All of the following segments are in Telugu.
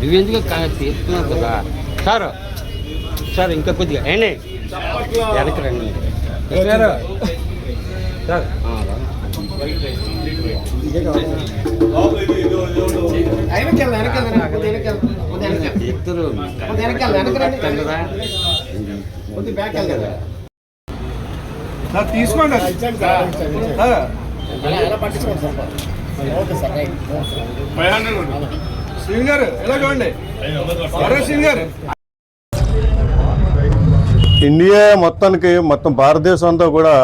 నువ్వెందుకు కా- తీస్తున్నావు కదా? సార్. సార్ ఇంకా కొద్దిగా. వెనక్కి రండి. సార్. ఇద్దరు శ్రీని గారు ఎలా చూడండి? సరే శ్రీని గారు. ఇండియా మొత్తానికి మొత్తం భారతదేశం అంతా కూడా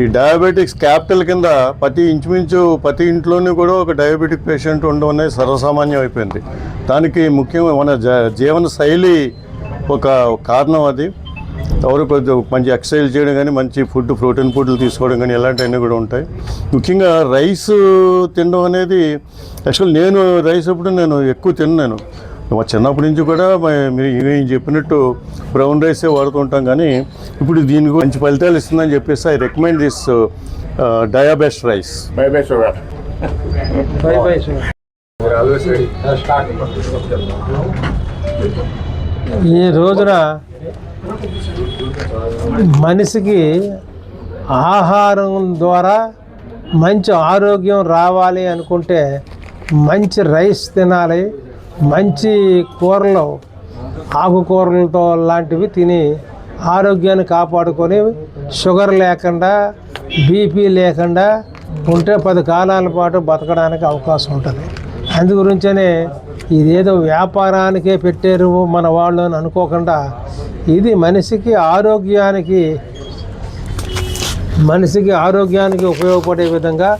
ఈ డయాబెటిక్స్ క్యాపిటల్ కింద ప్రతి ఇంచుమించు ప్రతి ఇంట్లోనూ కూడా ఒక డయాబెటిక్ పేషెంట్ ఉండడం అనేది సర్వసామాన్యం అయిపోయింది. దానికి ముఖ్యంగా మన జ- జీవన శైలి ఒక కారణం అది. ఎవరు మంచి ఎక్సర్సైజ్ చేయడం కానీ మంచి ఫుడ్ ప్రోటీన్ ఫుడ్లు తీసుకోవడం కానీ ఇలాంటివన్నీ కూడా ఉంటాయి. ముఖ్యంగా రైస్ తినడం అనేది యాక్చువల్ నేను రైస్ ఎప్పుడు నేను ఎక్కువ తిన్నాను మా చిన్నప్పటి నుంచి కూడా మీరు ఏం చెప్పినట్టు బ్రౌన్ రైసే వాడుతుంటాం కానీ ఇప్పుడు దీనికి మంచి ఫలితాలు ఇస్తుందని చెప్పేసి I recommend this diabest rice. ఈ రోజున మనిషికి ఆహారం ద్వారా మంచి ఆరోగ్యం రావాలి అనుకుంటే మంచి రైస్ తినాలి మంచి కూరలు ఆకుకూరలతో లాంటివి తిని ఆరోగ్యాన్ని కాపాడుకొని షుగర్ లేకుండా బీపీ లేకుండా ఉంటే పది కాలాల పాటు బతకడానికి అవకాశం ఉంటుంది. అందు గురించనే ఇదేదో వ్యాపారానికే పెట్టారు మన వాళ్ళు అని అనుకోకుండా ఇది మనిషికి ఆరోగ్యానికి మనిషికి ఆరోగ్యానికి ఉపయోగపడే విధంగా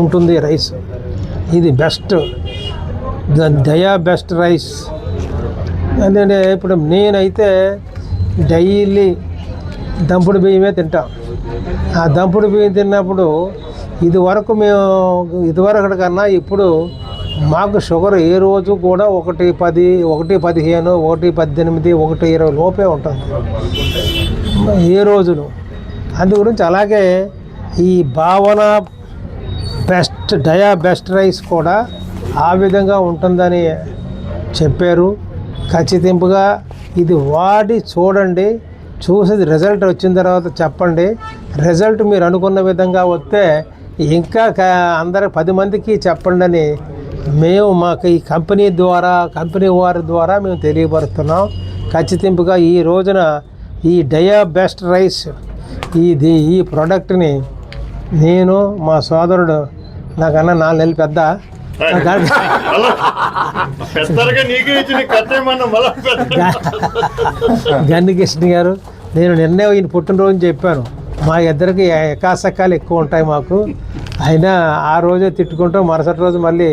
ఉంటుంది రైస్. ఇది best. The dia best rice. ఎందుకంటే ఇప్పుడు నేనైతే డైలీ దంపుడు బియ్యమే తింటాం. ఆ దంపుడు బియ్యం తిన్నప్పుడు ఇదివరకు మేము ఇదివరకటి కన్నా ఇప్పుడు మాకు షుగర్ ఏ రోజు కూడా ఒకటి పది ఒకటి పదిహేను ఒకటి పద్దెనిమిది ఒకటి ఇరవై లోపే ఉంటుంది. ఏ రోజును అందు గురించి అలాగే ఈ భావన బెస్ట్ డయా బెస్ట్ రైస్ కూడా ఆ విధంగా ఉంటుందని చెప్పారు. ఖచ్చితంగా ఇది వాడి చూడండి చూసి రిజల్ట్ వచ్చిన తర్వాత చెప్పండి. రిజల్ట్ మీరు అనుకున్న విధంగా వస్తే ఇంకా అందరు అందరి పది మందికి చెప్పండి అని మేము మాకు ఈ కంపెనీ ద్వారా కంపెనీ వారి ద్వారా మేము తెలియపరుస్తున్నాం. ఖచ్చితంగా ఈ రోజున ఈ డయా బెస్ట్ రైస్ ఈ ది- ఈ ప్రోడక్ట్ని నేను మా సోదరుడు నాకన్నా నాలుగు నెలలు పెద్ద. గన్ని కృష్ణ గారు నేను నిన్నే ఈయన పుట్టినరోజు చెప్పాను. మా ఇద్దరికి ఎకాసక్కాలు ఎక్కువ ఉంటాయి మాకు. అయినా ఆ రోజే తిట్టుకుంటాం మరుసటి రోజు మళ్ళీ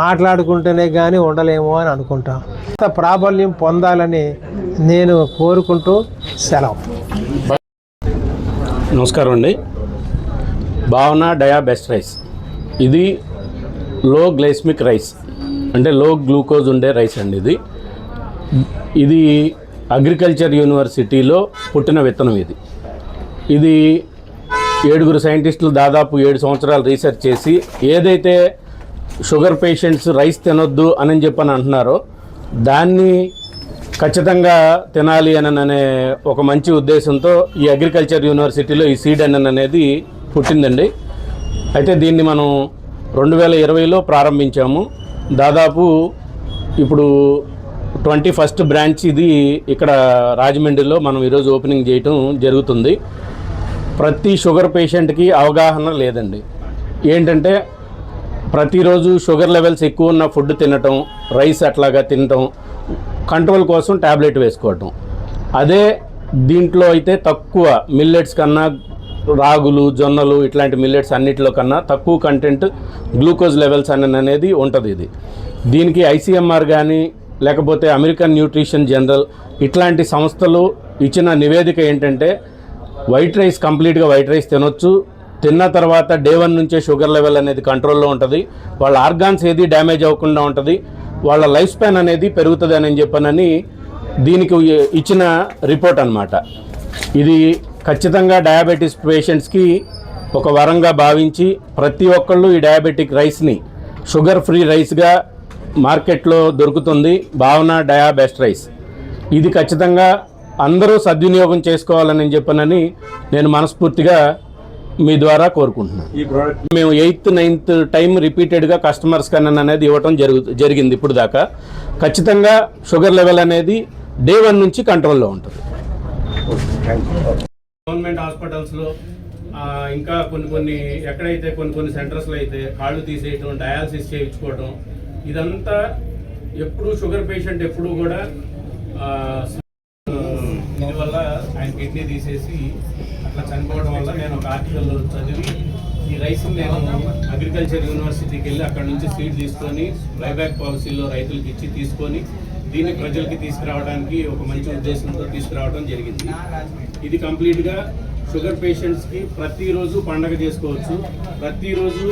మాట్లాడుకుంటేనే కానీ ఉండలేము అని అనుకుంటాం. అంత ప్రాబల్యం పొందాలని నేను కోరుకుంటూ సెలవు. నమస్కారం అండి. భావన డయా బెస్ట్ రైస్. ఇది లో గ్లైస్మిక్ రైస్. అంటే లో గ్లూకోజ్ ఉండే రైస్ అండి ఇది. ఇది అగ్రికల్చర్ యూనివర్సిటీలో పుట్టిన విత్తనం ఇది. ఇది ఏడుగురు సైంటిస్టులు దాదాపు ఏడు సంవత్సరాలు రీసెర్చ్ చేసి ఏదైతే షుగర్ పేషెంట్స్ రైస్ తినొద్దు అని చెప్పని అంటున్నారో దాన్ని ఖచ్చితంగా తినాలి అని అనే ఒక మంచి ఉద్దేశంతో ఈ అగ్రికల్చర్ యూనివర్సిటీలో ఈ సీడ్ అన్ అనేది పుట్టిందండి. అయితే దీన్ని మనం రెండు వేల ఇరవైలో ప్రారంభించాము. దాదాపు ఇప్పుడు ట్వంటీ ఫస్ట్ బ్రాంచ్ ఇది ఇక్కడ రాజమండ్రిలో మనం ఈరోజు ఓపెనింగ్ చేయటం జరుగుతుంది. ప్రతి షుగర్ పేషెంట్కి అవగాహన లేదండి. ఏంటంటే ప్రతిరోజు షుగర్ లెవెల్స్ ఎక్కువ ఉన్న ఫుడ్ తినటం రైస్ అట్లాగా తినటం కంట్రోల్ కోసం ట్యాబ్లెట్ వేసుకోవటం. అదే దీంట్లో అయితే తక్కువ మిల్లెట్స్ కన్నా రాగులు జొన్నలు ఇట్లాంటి మిల్లెట్స్ అన్నిటిలో కన్నా తక్కువ కంటెంట్ గ్లూకోజ్ లెవెల్స్ అని అనేది ఉంటుంది ఇది. దీనికి ఐసీఎంఆర్ కానీ లేకపోతే అమెరికన్ న్యూట్రిషన్ జనరల్ ఇట్లాంటి సంస్థలు ఇచ్చిన నివేదిక ఏంటంటే వైట్ రైస్ కంప్లీట్గా వైట్ రైస్ తినొచ్చు. తిన్న తర్వాత డే వన్ నుంచే షుగర్ లెవెల్ అనేది కంట్రోల్లో ఉంటుంది. వాళ్ళ ఆర్గాన్స్ ఏది డ్యామేజ్ అవ్వకుండా ఉంటుంది. వాళ్ళ లైఫ్ స్పాన్ అనేది పెరుగుతుంది అని చెప్పానని దీనికి ఇచ్చిన రిపోర్ట్ అన్నమాట. ఇది ఖచ్చితంగా డయాబెటీస్ పేషెంట్స్కి ఒక వరంగా భావించి ప్రతి ఒక్కళ్ళు ఈ డయాబెటిక్ రైస్ని షుగర్ ఫ్రీ రైస్గా మార్కెట్లో దొరుకుతుంది. భావన డయాబెస్ట్ రైస్. ఇది ఖచ్చితంగా అందరూ సద్వినియోగం చేసుకోవాలని చెప్పనని నేను మనస్ఫూర్తిగా మీ ద్వారా కోరుకుంటున్నాను. ఈ ప్రోడక్ట్ మేము ఎయిత్ నైన్త్ టైం రిపీటెడ్గా కస్టమర్స్ కన్నా అనేది ఇవ్వటం జరుగు జరిగింది ఇప్పుడు దాకా. ఖచ్చితంగా షుగర్ లెవెల్ అనేది డే వన్ నుంచి కంట్రోల్లో ఉంటుంది. గవర్నమెంట్ హాస్పిటల్స్లో ఇంకా కొన్ని కొన్ని ఎక్కడైతే కొన్ని కొన్ని సెంటర్స్లో అయితే కాళ్ళు తీసేయటం డయాలసిస్ చేయించుకోవటం ఇదంతా ఎప్పుడు షుగర్ పేషెంట్ ఎప్పుడు కూడా కిడ్నీ తీసేసి అట్లా చనిపోవడం వల్ల నేను ఒక ఆర్టికల్లో చదివి ఈ రైస్ నేను అగ్రికల్చర్ యూనివర్సిటీకి వెళ్ళి అక్కడ నుంచి సీడ్ తీసుకొని బైబ్యాక్ పాలసీలో రైతులకు ఇచ్చి తీసుకొని దీన్ని ప్రజలకి తీసుకురావడానికి ఒక మంచి ఉద్దేశంతో తీసుకురావడం జరిగింది. ఇది కంప్లీట్గా షుగర్ పేషెంట్స్కి ప్రతిరోజు పండగ చేసుకోవచ్చు. ప్రతిరోజు